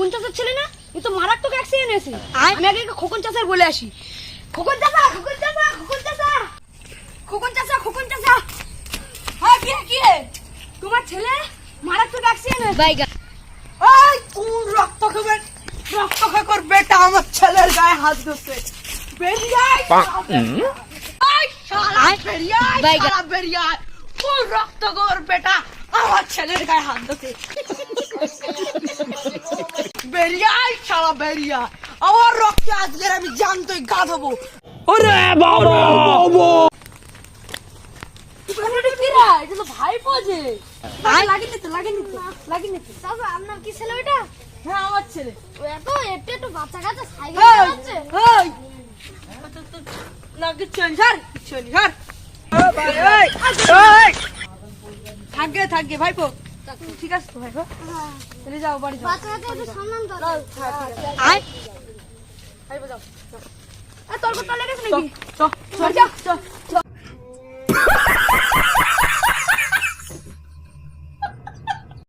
খোকন চাষের ছেলে না? এ তো মারাত্মক অ্যাক্সিডেন্ট হয়েছে। আমি আগে খোকন চাষের বলে আসি। খোকন চাষা খোকন চাষা খোকন চাষা খোকন চাষা খোকন চাষা হ্যাঁ কি কি তোমার ছেলে মারাত্মক অ্যাক্সিডেন্ট হয়েছে। বাইগা এই কোন রক্ত খাবে? রক্ত খাকর বেটা আমার ছেলের গায়ে হাত ধরছে। বেরিয়ে আয় শালা বেরিয়ে আয় বাইগা। শালা বেরিয়ে আয় কোন রক্ত খাকর বেটা আমার ছেলের গায়ে হাত ধরছে। বেরিয়ে আয় শালা বেরিয়ে। আমার রক্তে আজকে আমি জানতোই গা দেবো ওরে বাবা! এটা কি রে? এটা তো ভাই পজে লাগিয়ে নিতে লাগিয়ে নিতে লাগিয়ে নিতে। চাচা আপনার কি ছেলে ওইটা? হ্যাঁ আমার ছেলে। ও এত একটু একটু বাচ্চা কাচ্চা সাইকেল চেঞ্জার থাকবে থাকবে ভাইপো। ঠিক আছে তো ভাইপো চলে যাও বাড়ি যাও। তো আয়। যাও এ, তোর কথা লেগেছে নাকি? চ চ। চ চ।